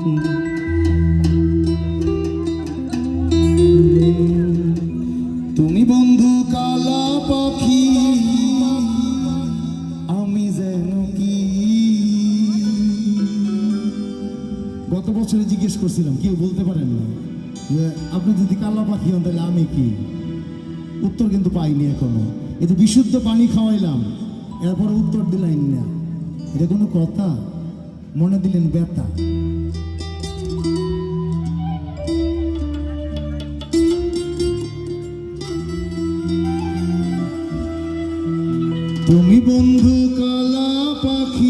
তুমি বন্ধু কালা পাখি, আমি যেন কি? গত বছরে জিজ্ঞেস করছিলাম, কেউ বলতে পারেন না। যে আপনি যদি কালা পাখি হন, তাহলে আমি কি? উত্তর কিন্তু পাইনি এখনও। যে বিশুদ্ধ পানি খাওয়াইলাম, এরপর উত্তর দিলেন না। এটা কোনো কথা? মনে দিলেন ব্যথা। বন্ধু পাখি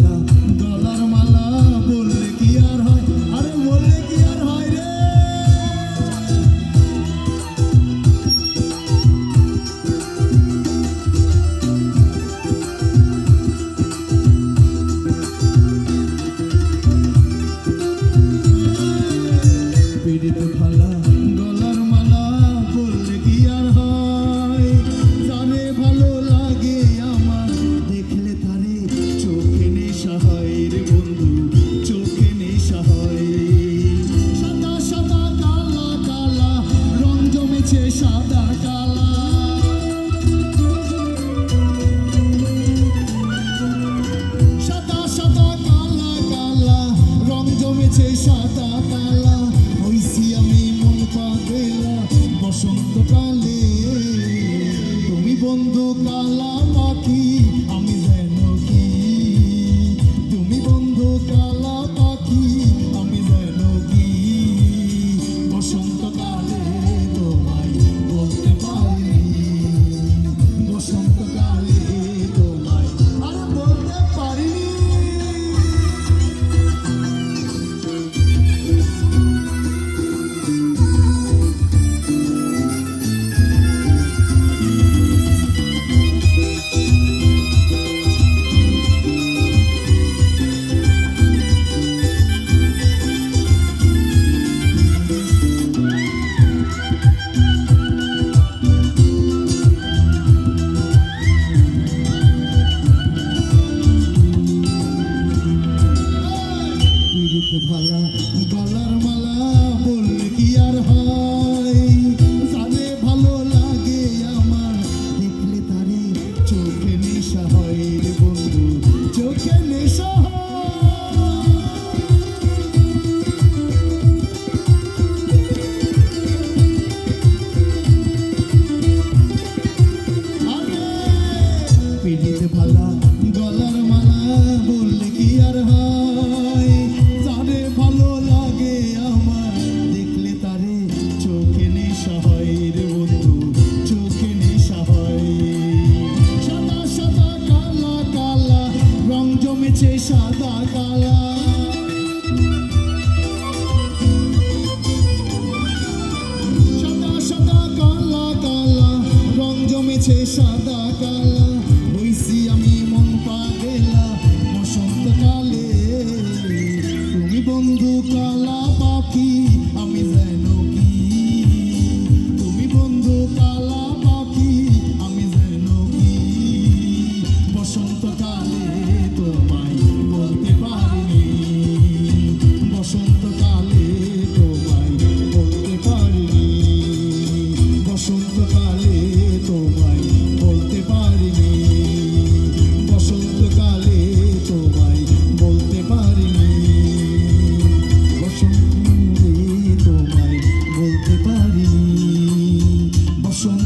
I dollar man. 接下大家啦。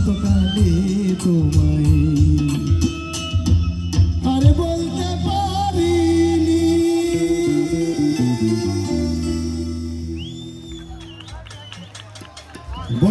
অনন্তকালে তোমায়